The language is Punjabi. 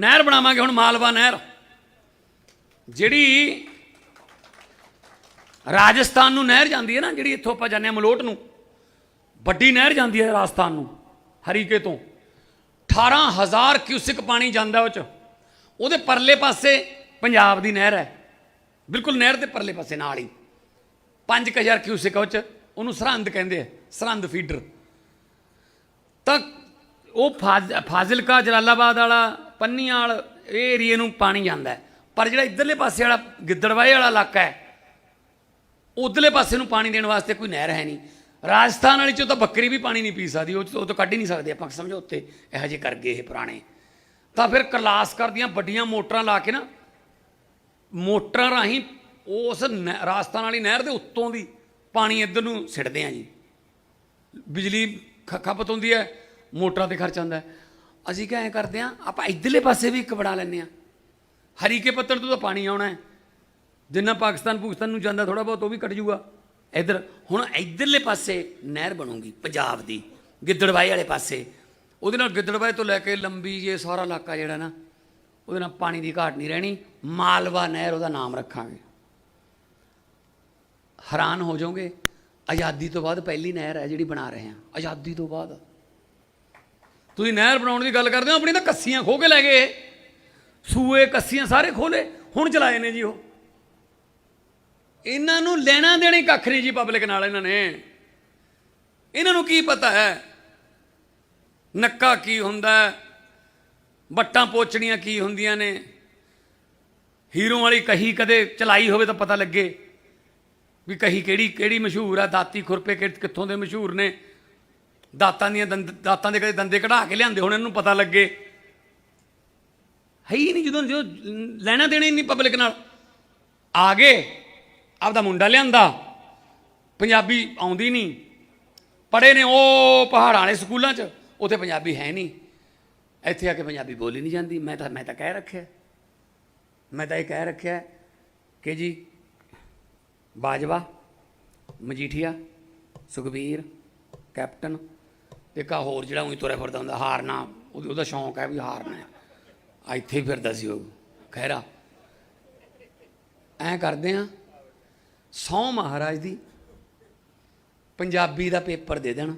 ਨਹਿਰ ਬਣਾਵਾਂਗੇ, ਹੁਣ ਮਾਲਵਾ ਨਹਿਰ। ਜਿਹੜੀ ਰਾਜਸਥਾਨ ਨੂੰ ਨਹਿਰ ਜਾਂਦੀ ਹੈ ਨਾ, ਜਿਹੜੀ ਇੱਥੋਂ ਆਪਾਂ ਜਾਂਦੇ ਹਾਂ ਮਲੋਟ ਨੂੰ, ਵੱਡੀ ਨਹਿਰ ਜਾਂਦੀ ਹੈ ਰਾਜਸਥਾਨ ਨੂੰ, ਹਰੀਕੇ ਤੋਂ। 18000 ਕਿਊਸਿਕ ਪਾਣੀ ਜਾਂਦਾ ਉਹ ਚ। ਉਹਦੇ ਪਰਲੇ ਪਾਸੇ ਪੰਜਾਬ ਦੀ ਨਹਿਰ ਹੈ। ਬਿਲਕੁਲ ਨਹਿਰ ਦੇ ਪਰਲੇ ਪਾਸੇ ਨਾਲ ਹੀ। 5000 ਕਿਊਸਿਕ ਉਹ ਚ, ਉਹਨੂੰ ਸਰਹੰਦ ਕਹਿੰਦੇ ਆ, ਸਰਹੰਦ ਫੀਡਰ। ਤਾਂ ਉਹ ਫਾਜ਼- ਫਾਜ਼ਿਲਕਾ, ਜਲਾਲਾਬਾਦ ਵਾਲਾ ਪੰਨੀਆਂ ਵਾਲ ਇਹ ਏਰੀਏ ਨੂੰ ਪਾਣੀ ਜਾਂਦਾ ਪਰ ਜਿਹੜਾ ਇਧਰਲੇ ਪਾਸੇ ਵਾਲਾ ਗਿੱਦੜਵਾਏ ਵਾਲਾ ਇਲਾਕਾ ਹੈ, ਉਧਰਲੇ ਪਾਸੇ ਨੂੰ ਪਾਣੀ ਦੇਣ ਵਾਸਤੇ ਕੋਈ ਨਹਿਰ ਹੈ ਨਹੀਂ। ਰਾਜਸਥਾਨ ਵਾਲੀ ਚੋਂ ਤਾਂ ਬੱਕਰੀ ਵੀ ਪਾਣੀ ਨਹੀਂ ਪੀ ਸਕਦੀ, ਉਹ 'ਚ- ਉਹ ਤੋਂ ਕੱਢ ਹੀ ਨਹੀਂ ਸਕਦੇ ਆਪਾਂ, ਸਮਝੋ ਉੱਤੇ ਇਹੋ ਜਿਹੇ ਕਰ ਗਏ ਇਹ ਪੁਰਾਣੇ। ਤਾਂ ਫਿਰ ਕਲਾਸ ਕਰਦੀਆਂ ਵੱਡੀਆਂ ਮੋਟਰਾਂ ਲਾ ਕੇ ਨਾ, ਮੋਟਰਾਂ ਰਾਹੀਂ ਉਸ ਨਹਿ- ਰਾਜਸਥਾਨ ਵਾਲੀ ਨਹਿਰ ਦੇ ਉੱਤੋਂ ਦੀ ਪਾਣੀ ਇੱਧਰ ਨੂੰ ਸਿੱਟਦੇ ਆ ਜੀ। ਬਿਜਲੀ ਖਪਤ ਹੁੰਦੀ ਹੈ, ਮੋਟਰਾਂ ਤੇ ਖਰਚ ਆਉਂਦਾ ਅਸੀਂ ਕਿਹਾ ਐਂ ਕਰਦੇ ਆ ਆਪਾਂ ਇਧਰਲੇ ਪਾਸੇ ਵੀ ਇੱਕ ਬਣਾ ਲੈਂਦੇ ਆ ਹਰੀਕੇ ਪੱਤਣ ਤੋਂ ਤਾਂ ਪਾਣੀ ਆਉਣਾ ਹੈ। ਜਿੰਨਾ ਪਾਕਿਸਤਾਨ ਪਾਕਿਸਤਾਨ ਨੂੰ ਜਾਂਦਾ ਥੋੜਾ ਬਹੁਤ, ਉਹ ਵੀ ਕੱਟ ਜੂਗਾ ਇਧਰ, ਹੁਣ ਇਧਰਲੇ ਪਾਸੇ ਨਹਿਰ ਬਣੂਗੀ, ਪੰਜਾਬ ਦੀ, ਗਿੱਦੜਬਾਈ ਵਾਲੇ ਪਾਸੇ। ਉਹਦੇ ਨਾਲ ਗਿੱਦੜਬਾਈ ਤੋਂ ਲੈ ਕੇ ਲੰਬੀ ਜੇ ਸਾਰਾ ਇਲਾਕਾ ਜਿਹੜਾ ਨਾ, ਉਹਦੇ ਨਾਲ ਪਾਣੀ ਦੀ ਘਾਟ ਨਹੀਂ ਰਹਿਣੀ। ਮਾਲਵਾ ਨਹਿਰ ਉਹਦਾ ਨਾਮ ਰੱਖਾਂਗੇ। ਹੈਰਾਨ ਹੋ ਜਾਓਗੇ, ਆਜ਼ਾਦੀ ਤੋਂ ਬਾਅਦ ਪਹਿਲੀ ਨਹਿਰ ਹੈ ਜਿਹੜੀ ਬਣਾ ਰਹੇ ਹਾਂ। ਆਜ਼ਾਦੀ ਤੋਂ ਬਾਅਦ। ਤੁਸੀਂ ਨਹਿਰ ਬਣਾਉਣ ਦੀ ਗੱਲ ਕਰਦੇ ਹੋ ਆਪਣੀ ਤਾਂ ਕੱਸੀਆਂ ਖੋ ਕੇ ਲੈ ਗਏ। ਸੂਏ, ਕੱਸੀਆਂ ਸਾਰੇ ਖੋਲੇ ਹੁਣ ਚਲਾਏ ਨੇ ਜੀ ਉਹ। ਇਹਨਾਂ ਨੂੰ ਲੈਣਾ ਦੇਣਾ ਹੀ ਕੱਖ ਨਹੀਂ ਜੀ ਪਬਲਿਕ ਨਾਲ ਇਹਨਾਂ ਨੇ। ਇਹਨਾਂ ਨੂੰ ਕੀ ਪਤਾ ਹੈ? ਨੱਕਾ ਕੀ ਹੁੰਦਾ ਹੈ? ਬੱਟਾਂ ਪੋਚਣੀਆਂ ਕੀ ਹੁੰਦੀਆਂ ਨੇ? ਹੀਰੋ ਵਾਲੀ ਕਹੀ ਕਦੇ ਚਲਾਈ ਹੋਵੇ ਤਾਂ ਪਤਾ ਲੱਗੇ ਵੀ ਕਹੀ ਕਿਹੜੀ ਕਿਹੜੀ ਮਸ਼ਹੂਰ ਆ, ਦਾਤੀ ਖੁਰਪੇ ਕਿ- ਕਿੱਥੋਂ ਦੇ ਮਸ਼ਹੂਰ ਨੇ? ਦਾਤਾਂ ਦੀਆਂ ਦੰਦ, ਦਾਤਾਂ ਦੇ ਕਦੇ ਦੰਦੇ ਕਢਾ ਕੇ ਲਿਆਂਦੇ ਹੁਣ, ਇਹਨੂੰ ਪਤਾ ਲੱਗੇ। ਹੈ ਹੀ ਨਹੀਂ ਜਦੋਂ ਜਦੋਂ ਲੈਣਾ ਦੇਣਾ ਹੀ ਨਹੀਂ ਪਬਲਿਕ ਨਾਲ। ਆ ਗਏ, ਆਪਦਾ ਮੁੰਡਾ ਲਿਆਂਦਾ। ਪੰਜਾਬੀ ਆਉਂਦੀ ਨਹੀਂ। ਪੜੇ ਨੇ ਉਹ ਪਹਾੜਾਂ ਵਾਲੇ ਸਕੂਲਾਂ 'ਚ, ਉੱਥੇ ਪੰਜਾਬੀ ਹੈ ਨਹੀਂ। ਇੱਥੇ ਆ ਕੇ ਪੰਜਾਬੀ ਬੋਲੀ ਨਹੀਂ ਜਾਂਦੀ। ਮੈਂ ਤਾਂ ਮੈਂ ਤਾਂ ਕਹਿ ਰੱਖਿਆ। ਮੈਂ ਤਾਂ ਇਹ ਕਹਿ ਰੱਖਿਆ ਕਿ ਜੀ, ਬਾਜਵਾ, ਮਜੀਠੀਆ, ਸੁਖਬੀਰ, ਕੈਪਟਨ ਤੇ ਕਾ ਹੋਰ ਜਿਹੜਾ ਉਹੀ ਤੁਰਿਆ ਫਿਰਦਾ ਹੁੰਦਾ, ਹਾਰਨਾ, ਉਹਦੀ- ਉਹਦਾ ਸ਼ੌਂਕ ਹੈ ਵੀ ਹਾਰਨਾ ਆ ਇੱਥੇ ਹੀ ਫਿਰਦਾ ਸੀ ਉਹ। ਖੈਰਾ। ਐਂ ਕਰਦੇ ਆ ਸੌ ਮਹਾਰਾਜ ਦੀ, ਪੰਜਾਬੀ ਦਾ ਪੇਪਰ ਦੇ ਦੇਣ।